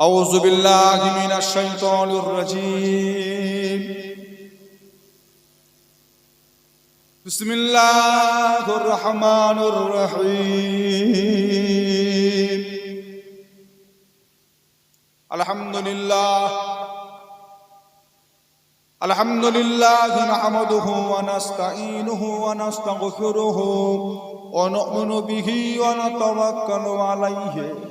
أعوذ بالله من الشيطان الرجيم بسم الله الرحمن الرحيم الحمد لله الحمد لله نحمده ونستعينه ونستغفره ونؤمن به ونتوكل عليه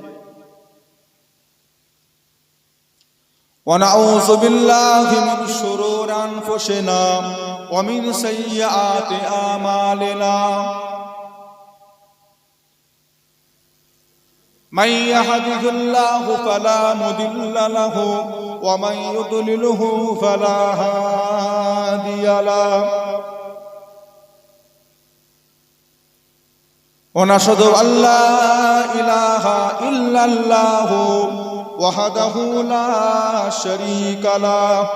ونعوذ بالله من شرور انفسنا ومن سيئات اعمالنا من يهده الله فلا مضل له ومن يضلله فلا هادي له ونشهد ان لا اله الا الله وحده لا شريك له.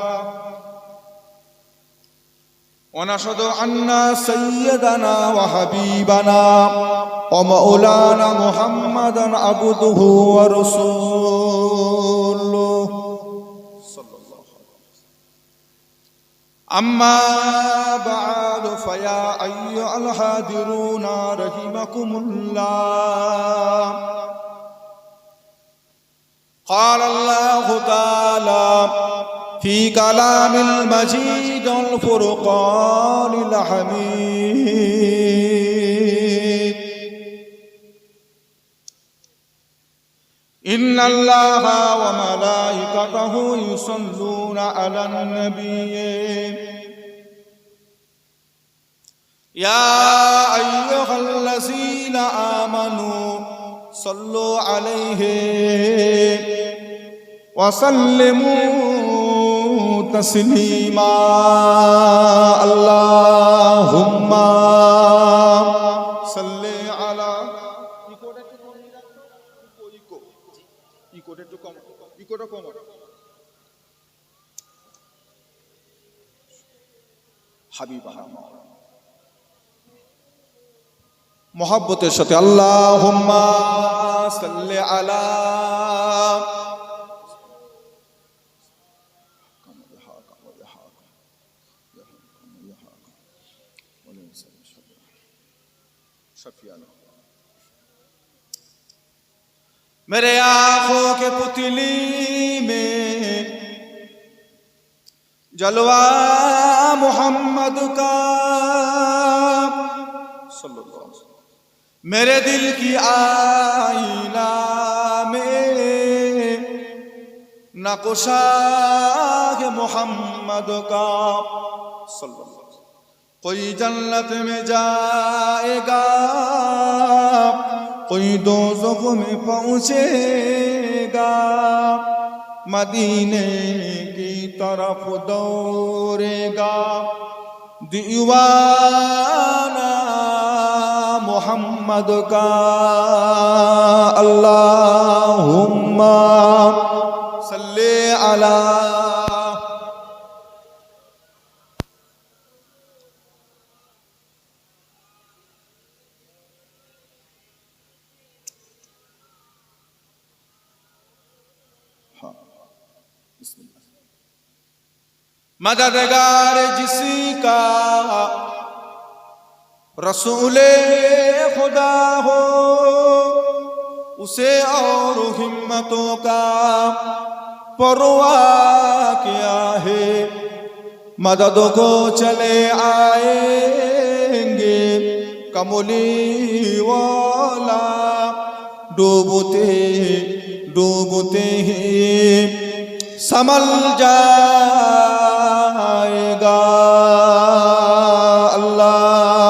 ونشهد أن سيدنا وحبيبنا ومولانا محمدا عبده ورسوله. صلى الله عليه وسلم أما بعد فيا أيها الحاضرون رحمكم الله. قال الله تعالى في كلام المجيد الفرقان الحميد. إن الله وملائكته يصلون على النبي. يا أيها الذين آمنوا صلوا عليه. وسلموا تسليما اللهم صل على হাবিবা মোহাব্বতের সাথে আল্লাহ সাল্লি আলা मेरे आंखों के पुतली में जलवा मोहम्मद का सल्लल्लाहु अलैहि वसल्लम। मेरे दिल की आईना में नकुशा है मोहम्मद का सल्लल्लाहु अलैहि वसल्लम। कोई जन्नत में जाएगा कोई दो में पहुंचेगा मदीने की तरफ दौड़ेगा दीवाना मोहम्मद का بسم اللہ مددگار جس کا رسول خدا ہو، اسے اور ہمتوں کا پروا کیا ہے۔ مدد کو چلے آئیں گے، کملی والا ڈوبتے ڈوبتے ہیں۔ समल जाएगा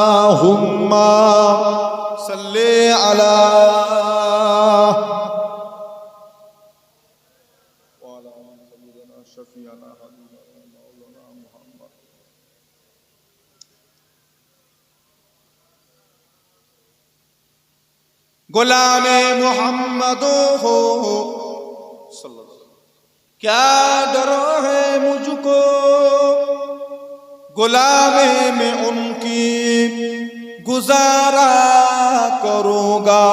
अल्लाहुम्मा सल्ले अला गुलाम मोहम्मद हो کیا ڈرو ہے مجھ کو گلابے میں ان کی گزارا کروں گا؟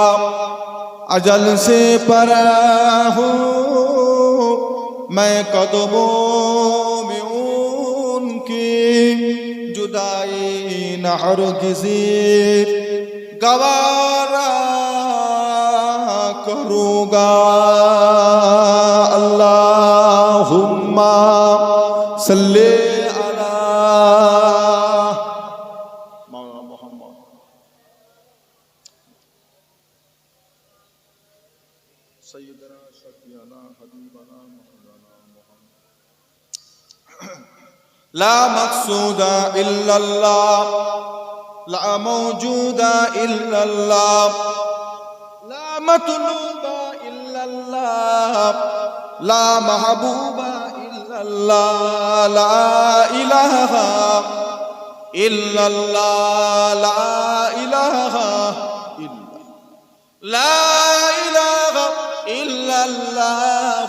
اجل سے پرا ہوں میں قدموں میں ان کی جدائی نہ کسی گوارا کروں گا۔ لا مقصود إلا الله. لا موجود إلا الله. لا مطلوب إلا الله. لا محبوب إلا الله. لا إله إلا الله. لا إله إلا لا إله إلا الله.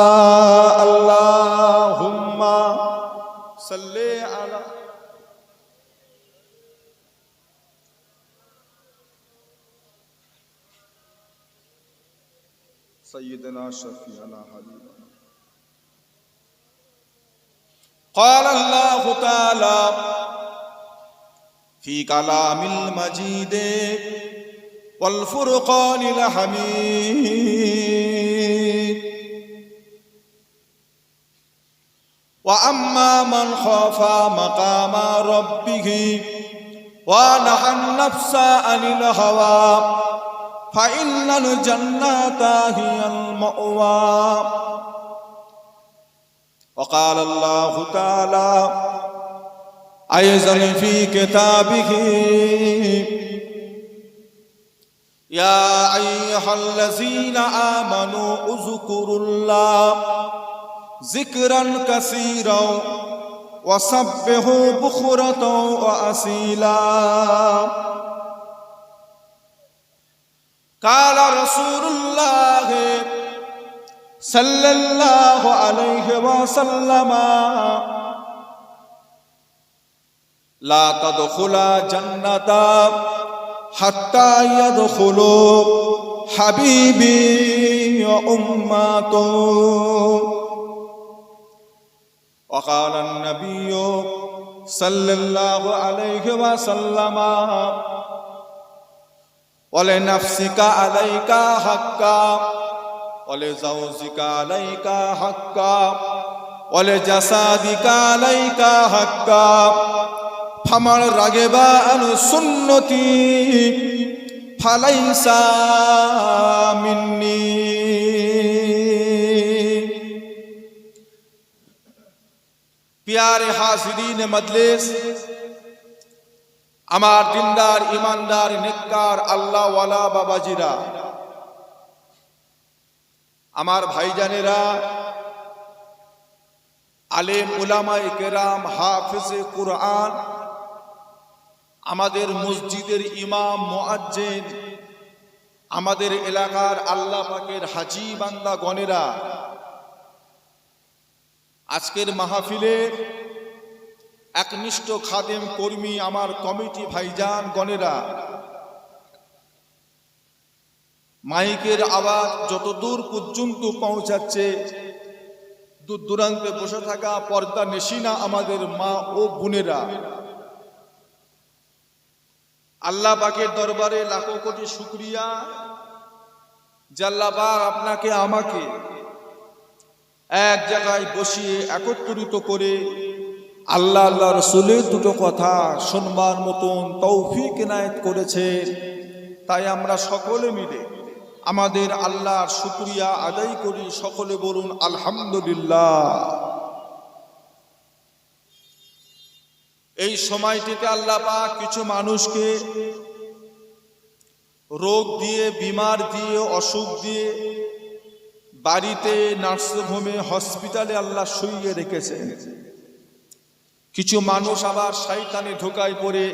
سيدنا شفيعنا حبيبنا قال الله تعالى في كلام المجيد والفرقان الحميد واما من خاف مقام ربه ونهى النفس عن الهوى فإن الجنة هي المأوى. وقال الله تعالى أيضا في كتابه يا أيها الذين آمنوا اذكروا الله ذكرا كثيرا وسبحوا بخرة وأصيلا. قال رسول الله صلى الله عليه وسلم لا تدخل جنة حتى يدخل حبيبي وأمته وقال النبي صلى الله عليه وسلم وَلِنَفْسِكَ عَلَيْكَ حَقًّا وَلِزَوْجِكَ عَلَيْكَ حَقًّا وَلِجَسَدِكَ عَلَيْكَ حَقًّا فَمَنْ رَغِبَ عَنْ سُنَّتِي فَلَيْسَ مِنِّي پیارے حاضرین مجلس আমার দিনদার ইমানদার, নেককার, আল্লাহওয়ালা বাবাজিরা, আমার ভাইজানেরা, আলেম উলামায়ে কেরাম, হাফিজে কুরআন, আমাদের মসজিদের ইমাম মুয়াজ্জিন আমাদের এলাকার আল্লাহ পাকের হাজি বান্দা গণেরা আজকের মাহফিলের একনিষ্ঠ খাদেম কর্মী আমার কমিটি ভাইজান গণেরা। মাইকের আওয়াজ যতদূর পর্যন্ত পৌঁছাচ্ছে দূর দূরান্তে বসে থাকা পর্দা নেশিনা আমাদের মা ও বোনেরা। আল্লাহ দরবারে লাখো কোটি শুক্রিয়া। জাল্লাহ পাক আপনাকে, আমাকে এক জায়গায় বসিয়ে একত্রিত করে আল্লাহ আল্লাহ রসুলের দুটো কথা শুনবার মতন তৌফিক এনায়েত করেছে। তাই আমরা সকলে মিলে আমাদের আল্লাহর শুক্রিয়া আদায় করি। সকলে বলুন, আলহামদুলিল্লাহ। এই সময়টিতে আল্লাহ পাক কিছু মানুষকে রোগ দিয়ে, বিমার দিয়ে, অসুখ দিয়ে বাড়িতে নার্সিংহোমে, হসপিটালে আল্লাহ শুইয়ে রেখেছেন। কিছু মানুষ আবার শয়তানে ঢোকায় পড়ে।